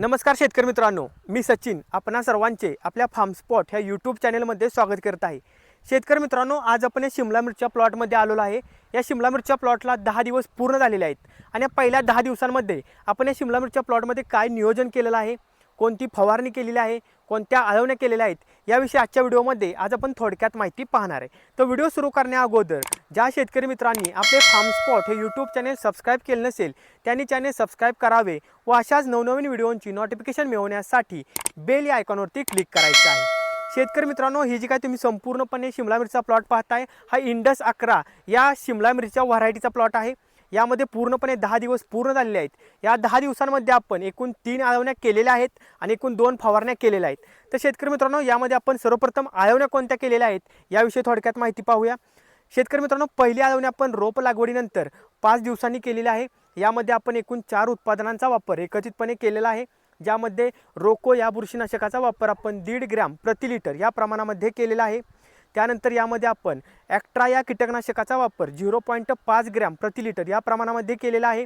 नमस्कार शेतकरी मित्रांनो मी सचिन. आपणा सर्वांचे आपल्या फार्म स्पॉट ह्या यूट्यूब चॅनलमध्ये स्वागत करत आहे. शेतकरी मित्रांनो आज आपण या शिमला मिरच्या प्लॉटमध्ये आलेलो आहे. या शिमला मिरच्या प्लॉटला दहा दिवस पूर्ण झालेले आहेत आणि या पहिल्या दहा दिवसांमध्ये आपण या शिमला मिरच्या प्लॉटमध्ये काय नियोजन केलेलं आहे कोणती फवारणी केलेली आहे कोणत्या आळवण्या केलेल्या आहेत याविषयी आजच्या व्हिडिओमध्ये आज आपण थोडक्यात माहिती पाहणार आहे. तर व्हिडिओ सुरू करण्या अगोदर ज्या शेतकरी मित्रांनी आपले फार्म स्पॉट हे यूट्यूब चॅनेल सबस्क्राईब केले नसेल त्यांनी चॅनेल सबस्क्राईब करावे व अशाच नवनवीन व्हिडिओंची नोटिफिकेशन मिळवण्यासाठी बेल या आयकॉनवरती क्लिक करायचं आहे. शेतकरी मित्रांनो ही जी काय तुम्ही संपूर्णपणे शिमला मिरचा प्लॉट पाहताय हा इंडस अकरा या शिमला मिरच्या व्हरायटीचा प्लॉट आहे. यामध्ये पूर्णपणे दहा दिवस पूर्ण झालेले आहेत. या दहा दिवसांमध्ये आपण एकूण तीन आळवण्या केलेल्या आहेत आणि एकूण दोन फवारण्या केलेल्या आहेत. तर शेतकरी मित्रांनो यामध्ये आपण सर्वप्रथम आळवण्या कोणत्या केलेल्या आहेत याविषयी थोडक्यात माहिती पाहूया. शेतकरी मित्रांनो पहिली आळवणी आपण रोप लागवडीनंतर पाच दिवसांनी केलेली आहे. यामध्ये आपण एकूण चार उत्पादनांचा वापर एकत्रितपणे केलेला आहे ज्यामध्ये रोको या बुरशीनाशकाचा वापर आपण दीड ग्रॅम प्रति लिटर या प्रमाणामध्ये केलेला आहे. त्यानंतर यामध्ये आपण ॲक्ट्रा या कीटकनाशकाचा वापर झिरो पॉईंट पाच ग्रॅम प्रति लिटर या प्रमाणामध्ये केलेला आहे.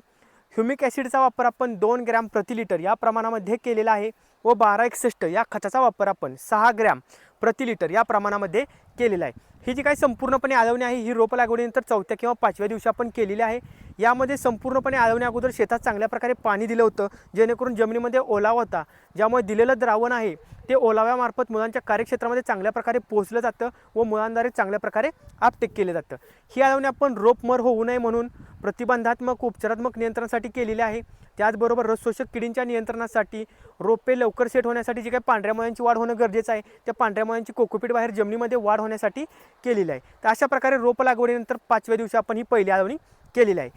ह्युमिक ॲसिडचा वापर आपण दोन ग्रॅम प्रति लिटर या प्रमाणामध्ये केलेला आहे व बारा एकसष्ट या खताचा वापर आपण सहा ग्रॅम प्रति लिटर या प्रमाणामध्ये केलेला आहे. ही जी काही संपूर्णपणे आळवणी आहे ही रोप लागवडीनंतर चौथ्या किंवा पाचव्या दिवशी आपण केलेली आहे. यामध्ये संपूर्णपणे आळवण्या अगोदर शेतात चांगल्या प्रकारे पाणी दिलं होतं जेणेकरून जमिनीमध्ये ओलावा होता ज्यामुळे दिलेलं द्रावण आहे. ते ओलाव्यामार्फत मुलांच्या कार्यक्षेत्रामध्ये चांगल्या प्रकारे पोहोचलं जातं व मुलांद्वारे चांगल्या प्रकारे आपटेक केलं जातं. ही आळवणी आपण रोपमर होऊ नये म्हणून प्रतिबंधात्मक उपचारात्मक नियंत्रणासाठी केलेली आहे. त्याचबरोबर रसशोषक किडींच्या नियंत्रणासाठी रोपे लवकर सेट होण्यासाठी जे काही पांढऱ्या मुळ्यांची वाढ होणं गरजेचं आहे त्या पांढऱ्या मुळ्यांची कोकोपीट बाहेर जमिनीमध्ये वाढ होण्यासाठी केलेली आहे. तर अशा प्रकारे रोप लागवडीनंतर पाचव्या दिवशी आपण ही पहिली आळवणी केलेली आहे.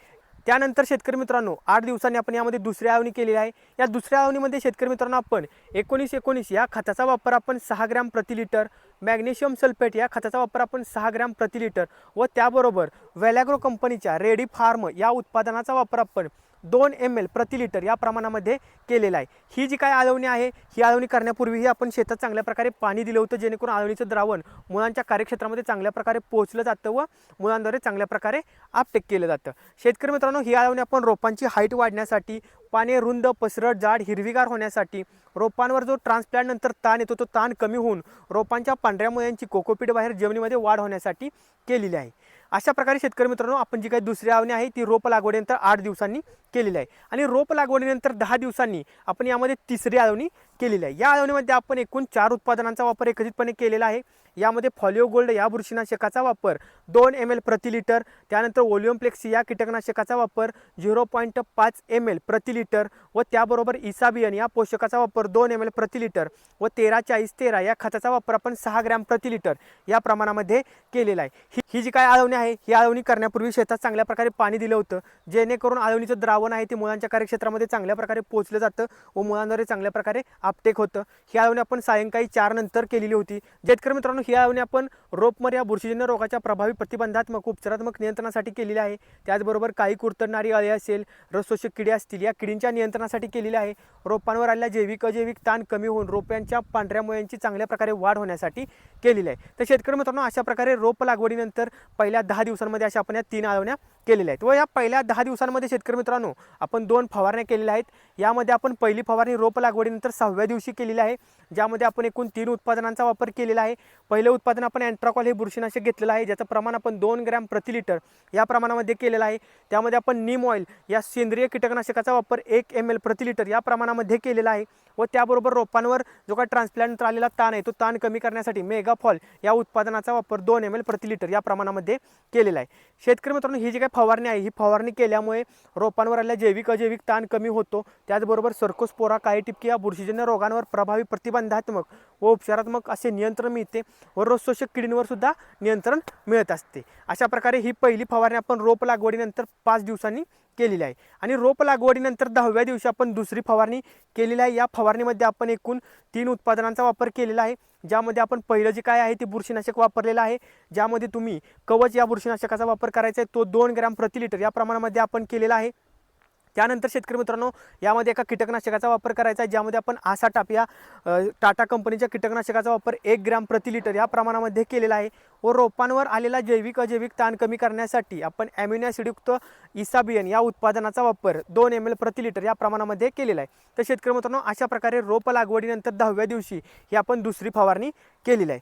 त्यानंतर शेतकरी मित्रांनो आठ दिवसांनी आपण यामध्ये दुसऱ्या आवणी केलेली आहे. या दुसऱ्या आवणीमध्ये शेतकरी मित्रांनो आपण एकोणीस एकोणीस या खताचा वापर आपण सहा ग्रॅम प्रति लिटर मॅग्नेशियम सल्फेट या खताचा वापर आपण सहा ग्रॅम प्रति लिटर व त्याबरोबर वेलॅग्रो कंपनीच्या रेडी फार्म या उत्पादनाचा वापर आपण दोन एम एल प्रति लिटर या प्रमाणामध्ये केलेला आहे. ही जी काय आळवणी आहे ही आळवणी करण्यापूर्वीही आपण शेतात चांगल्या प्रकारे पाणी दिलं होतं जेणेकरून आळवणीचं द्रावण मुलांच्या कार्यक्षेत्रामध्ये चांगल्या प्रकारे पोहोचलं जातं व मुलांद्वारे चांगल्या प्रकारे आपटेक केलं जातं. शेतकरी मित्रांनो ही आळवणी आपण रोपांची हाईट वाढण्यासाठी पाने रुंद पसरट जाड हिरवीगार होण्यासाठी रोपांवर जो ट्रान्सप्लांट नंतर ताण येतो तो ताण कमी होऊन रोपांच्या पांढऱ्या मुळ्यांची कोकोपीट बाहेर जमिनीमध्ये वाढ होण्यासाठी केलेली आहे. अशा प्रकारे शेतकरी मित्रांनो आपण जी काही दुसरी आवणी आहे ती रोप लागवडीनंतर आठ दिवसांनी केलेली आहे. आणि रोप लागवडीनंतर दहा दिवसांनी आपण यामध्ये तिसरी आळवणी केलेली आहे. या आळवणीमध्ये आपण एकूण चार उत्पादनांचा वापर एकत्रितपणे केलेला आहे. यामध्ये फॉलिओ गोल्ड या बुरशीनाशकाचा वापर दोन एम एल प्रति लिटर त्यानंतर ओलिओम्प्लेक्सी या कीटकनाशकाचा वापर झिरो पॉईंट पाच एम एल प्रति लिटर व त्याबरोबर इसाबियन या पोषकाचा वापर दोन एम एल प्रति लिटर व तेरा चाळीस तेरा या खताचा वापर आपण सहा ग्रॅम प्रति लिटर या प्रमाणामध्ये केलेला आहे. ही ही जी काय आळवणी आहे ही आळवणी करण्यापूर्वी शेतात चांगल्या प्रकारे पाणी दिलं होतं जेणेकरून आळवणीचं द्रावण आहे ते मुलांच्या कार्यक्षेत्रामध्ये चांगल्या प्रकारे पोहोचलं जातं व मुलांद्वारे चांगल्या प्रकारे आपटेक होतं. ही आळवणी आपण सायंकाळी चार नंतर केलेली होती. जेतकर मित्रांनो ही आळवणी आपण रोपमर या बुरशीजन्य रोगाच्या प्रभावी प्रतिबंधात्मक उपचारात्मक नियंत्रणासाठी केलेली आहे. त्याचबरोबर काही कुरतडणारी अळी असेल रसोषक किडी असतील या किडींच्या नियंत्रणासाठी केलेली आहे. रोपांवर आलेल्या जैविक अजैविक ताण कमी होऊन रोपांच्या पांढऱ्या मुळ्यांची चांगल्या प्रकारे वाढ होण्यासाठी केलेली आहे. तर शेतकरी मित्रांनो अशा प्रकारे रोप लागवडीनंतर पहिल्या दहा दिवसांमध्ये अशा आपण या तीन आळवण्या केलेल्या आहेत. व या पहिल्या दहा दिवसांमध्ये शेतकरी मित्रांनो आपण दोन फवारण्या केलेल्या आहेत. यामध्ये आपण पहिली फवारणी रोप लागवडीनंतर सहाव्या दिवशी केलेली आहे. ज्यामध्ये आपण एकूण तीन उत्पादनांचा वापर केलेला आहे. पहिलं उत्पादन आपण अँट्राकॉल हे बुरशीनाशक घेतलेलं आहे ज्याचं प्रमाण आपण दोन ग्रॅम प्रति लिटर या प्रमाणामध्ये केलेलं आहे. त्यामध्ये आपण नीम ऑइल या सेंद्रिय कीटकनाशकाचा वापर एक एम एल प्रति लिटर या प्रमाणामध्ये केलेला आहे. व त्याबरोबर रोपांवर जो काय ट्रान्सप्लांट आलेला ताण आहे तो ताण कमी करण्यासाठी मेगाफॉल या उत्पादनाचा वापर दोन एम एल प्रति लिटर या प्रमाणामध्ये केलेला आहे. शेतकरी मित्रांनो ही जी काय फवारणी आहे. ही फवारणी केल्यामुळे रोपांवर आलेला जैविक अजैविक ताण कमी होतो. त्याचबरोबर सर्कोस्पोरा काही टिपकी या बुरशीजन्य रोगांवर प्रभावी प्रतिबंधात्मक व उपचारात्मक असे नियंत्रण मिळते व रोगशोषक किडींवर सुद्धा नियंत्रण मिळत असते. अशा प्रकारे ही पहिली फवारणी आपण रोप लागवडीनंतर पाच दिवसांनी केलेली आहे. आणि रोप लागवडीनंतर दहाव्या दिवशी आपण दुसरी फवारणी केलेली आहे. या फवारणीमध्ये आपण एकूण तीन उत्पादनांचा वापर केलेला आहे. ज्यामध्ये आपण पहिलं जे काय आहे ते बुरशीनाशक वापरलेलं आहे. ज्यामध्ये तुम्ही कवच या बुरशीनाशकाचा वापर करायचा आहे. तो दोन ग्रॅम प्रति लिटर या प्रमाणामध्ये आपण केलेला आहे. त्यानंतर शेतकरी मित्रांनो यामध्ये एका कीटकनाशकाचा वापर करायचा आहे ज्यामध्ये आपण आसा टाप या टाटा कंपनीच्या कीटकनाशकाचा वापर एक ग्रॅम प्रति लिटर या प्रमाणामध्ये केलेला आहे. व रोपांवर आलेला जैविक अजैविक ताण कमी करण्यासाठी आपण ॲम्युनो इसाबियन या उत्पादनाचा वापर दोन एम एल प्रति लिटर या प्रमाणामध्ये केलेला आहे. तर शेतकरी मित्रांनो अशा प्रकारे रोप लागवडीनंतर दहाव्या दिवशी ही आपण दुसरी फवारणी केलेली आहे.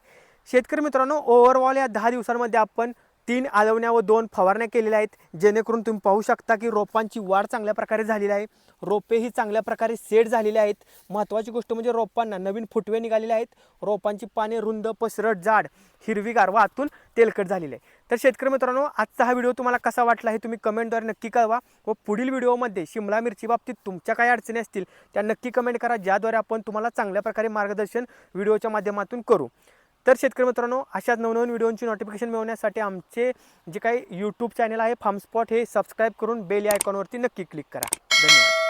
शेतकरी मित्रांनो ओव्हरऑल या दहा दिवसांमध्ये आपण तीन आलवण्या व दोन फवारण्या केलेल्या आहेत. जेणेकरून तुम्ही पाहू शकता की रोपांची वाढ चांगल्या प्रकारे झालेली आहे. रोपेही चांगल्या प्रकारे सेट झालेले आहेत. महत्त्वाची गोष्ट म्हणजे रोपांना नवीन फुटवे निघालेले आहेत. रोपांची पाने रुंद पसरट जाड हिरवीगार व आतून तेलकट झालेले आहे तर शेतकरी मित्रांनो आजचा हा व्हिडिओ तुम्हाला कसा वाटला हे तुम्ही कमेंटद्वारे नक्की कळवा व पुढील व्हिडिओमध्ये शिमला मिरची बाबतीत तुमच्या काय अडचणी असतील त्या नक्की कमेंट करा ज्याद्वारे आपण तुम्हाला चांगल्या प्रकारे मार्गदर्शन व्हिडिओच्या माध्यमातून करू. तर शेतकरी मित्रांनो अशाच नवनवीन व्हिडिओंची नोटिफिकेशन मिळवण्यासाठी आमचे जे काही यूट्यूब चॅनल आहे फार्मस्पॉट हे सबस्क्राईब करून बेल या आयकॉनवरती नक्की क्लिक करा. धन्यवाद.